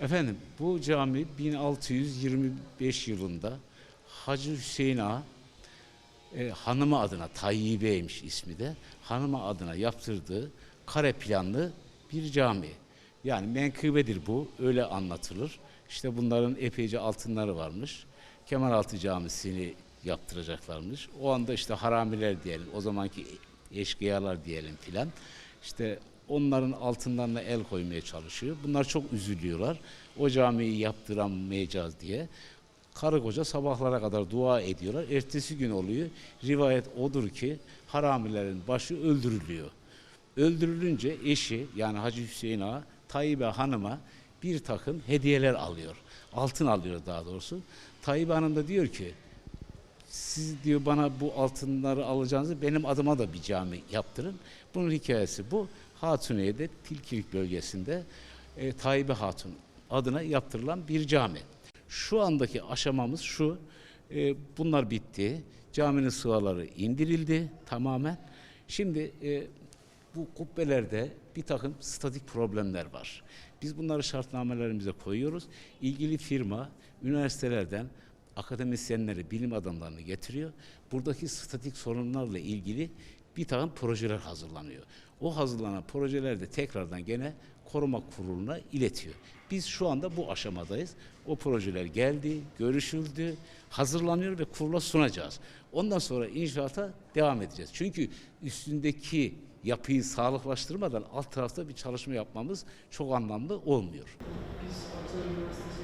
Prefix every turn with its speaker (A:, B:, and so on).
A: Efendim bu cami 1625 yılında Hacı Hüseyin Ağa e, hanımı adına Tayyibe'ymiş ismi de hanımı adına yaptırdığı kare planlı bir cami. Yani menkıbedir bu öyle anlatılır. İşte bunların epeyce altınları varmış. Kemeraltı Camisi'ni yaptıracaklarmış. O anda işte haramiler diyelim, o zamanki eşkıyalar diyelim filan. İşte onların altınlarına el koymaya çalışıyor. Bunlar çok üzülüyorlar. O camiyi yaptıramayacağız diye. Karı koca sabahlara kadar dua ediyorlar. Ertesi gün oluyor. Rivayet odur ki haramilerin başı öldürülüyor. Öldürülünce eşi yani Hacı Hüseyin Ağa Tayyip Hanım'a bir takım hediyeler alıyor. Altın alıyor daha doğrusu. Tayyip Hanım da diyor ki siz diyor bana bu altınları alacağınızı benim adıma da bir cami yaptırın. Bunun hikayesi bu. Hatuniye'de Tilkilik bölgesinde e, Tayyibe Hatun adına yaptırılan bir cami. Şu andaki aşamamız şu. e, bunlar bitti. Caminin sıvaları indirildi tamamen. Şimdi e, bu kubbelerde bir takım statik problemler var. Biz bunları şartnamelerimize koyuyoruz. İlgili firma üniversitelerden akademisyenleri, bilim adamlarını getiriyor. Buradaki statik sorunlarla ilgili bir takım projeler hazırlanıyor. O hazırlanan projeler de tekrardan gene koruma kuruluna iletiyor. Biz şu anda bu aşamadayız. O projeler geldi, görüşüldü, hazırlanıyor ve kurula sunacağız. Ondan sonra inşaata devam edeceğiz. Çünkü üstündeki yapıyı sağlıklaştırmadan alt tarafta bir çalışma yapmamız çok anlamlı olmuyor.
B: Biz Aksaray Üniversitesi'nin